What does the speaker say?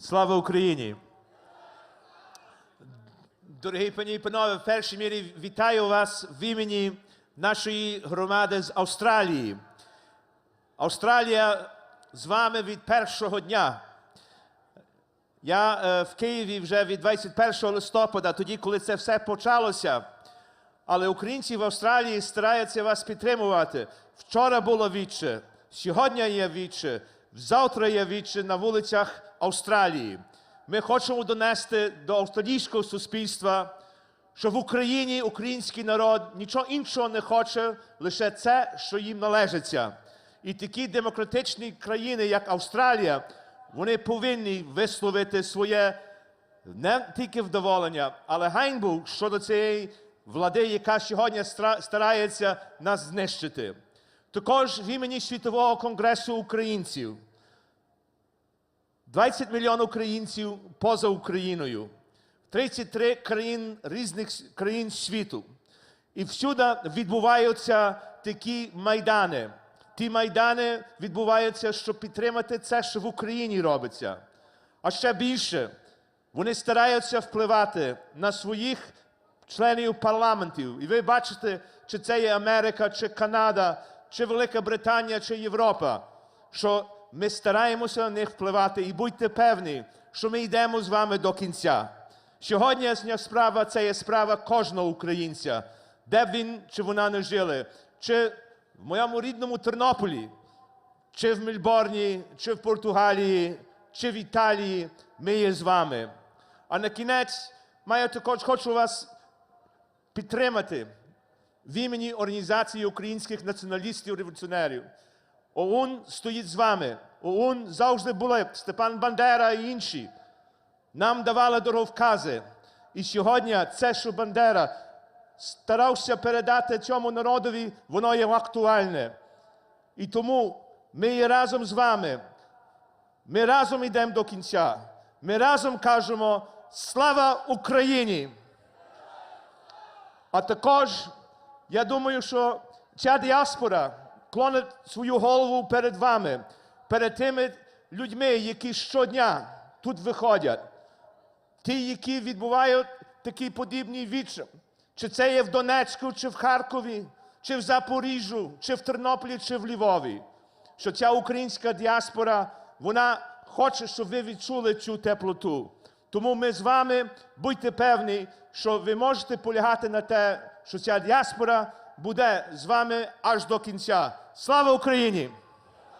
Слава Україні! Дорогі пані і панове, в першій мірі вітаю вас в імені нашої громади з Австралії. Австралія з вами від першого дня. Я е, в Києві вже від 21 листопада, тоді, коли це все почалося. Але українці в Австралії стараються вас підтримувати. Вчора було віче, сьогодні є віче, завтра є віче на вулицях Австралії. Ми хочемо донести до австралійського суспільства, що в Україні український народ нічого іншого не хоче, лише це, що їм належиться. І такі демократичні країни, як Австралія, вони повинні висловити своє не тільки вдоволення, але ганьбу щодо цієї влади, яка сьогодні старається нас знищити. Також в імені Світового конгресу українців. 20 мільйонів українців поза Україною, 33 країн різних країн світу. І всюди відбуваються такі майдани. Ті майдани відбуваються, щоб підтримати це, що в Україні робиться. А ще більше, вони стараються впливати на своїх членів парламентів. І ви бачите, чи це є Америка, чи Канада, чи Велика Британія, чи Європа, що ми стараємося на них впливати і будьте певні, що ми йдемо з вами до кінця. Сьогоднішня справа це є справа кожного українця, де б він чи вона не жили, чи в моєму рідному Тернополі, чи в Мельборні, чи в Португалії, чи в Італії, ми є з вами. А на кінець маю також хочу вас підтримати в імені Організації українських націоналістів-революціонерів. ОУН стоїть з вами. ОУН завжди були Степан Бандера і інші. Нам давали дороговкази. І сьогодні це, що Бандера старався передати цьому народові, воно є актуальне. І тому ми є разом з вами. Ми разом йдемо до кінця. Ми разом кажемо Слава Україні! А також я думаю, що ця діаспора клонить свою голову перед вами, перед тими людьми, які щодня тут виходять, ті, які відбувають такі подібні вічі. Чи це є в Донецьку, чи в Харкові, чи в Запоріжжю, чи в Тернополі, чи в Львові. Що ця українська діаспора, вона хоче, щоб ви відчули цю теплоту. Тому ми з вами будьте певні, що ви можете полягати на те, що ця діаспора буде з вами аж до кінця. Слава Україні!